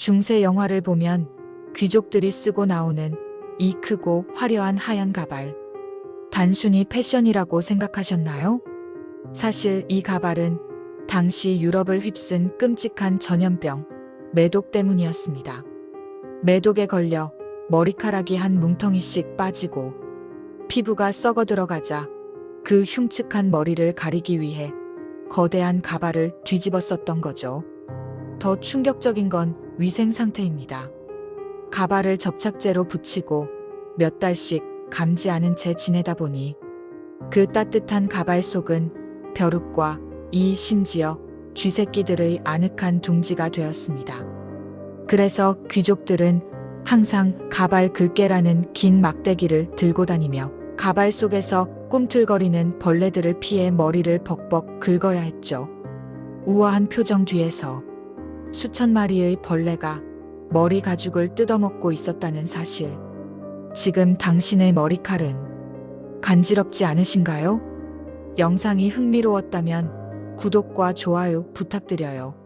중세 영화를 보면 귀족들이 쓰고 나오는 이 크고 화려한 하얀 가발. 단순히 패션이라고 생각하셨나요? 사실 이 가발은 당시 유럽을 휩쓴 끔찍한 전염병, 매독 때문이었습니다. 매독에 걸려 머리카락이 한 뭉텅이씩 빠지고 피부가 썩어 들어가자 그 흉측한 머리를 가리기 위해 거대한 가발을 뒤집어 썼던 거죠. 더 충격적인 건 위생 상태입니다. 가발을 접착제로 붙이고 몇 달씩 감지 않은 채 지내다 보니 그 따뜻한 가발 속은 벼룩과 이 심지어 쥐새끼들의 아늑한 둥지가 되었습니다. 그래서 귀족들은 항상 가발 긁개라는 긴 막대기를 들고 다니며 가발 속에서 꿈틀거리는 벌레들을 피해 머리를 벅벅 긁어야 했죠. 우아한 표정 뒤에서 수천 마리의 벌레가 머리 가죽을 뜯어먹고 있었다는 사실. 지금 당신의 머리칼은 간지럽지 않으신가요? 영상이 흥미로웠다면 구독과 좋아요 부탁드려요.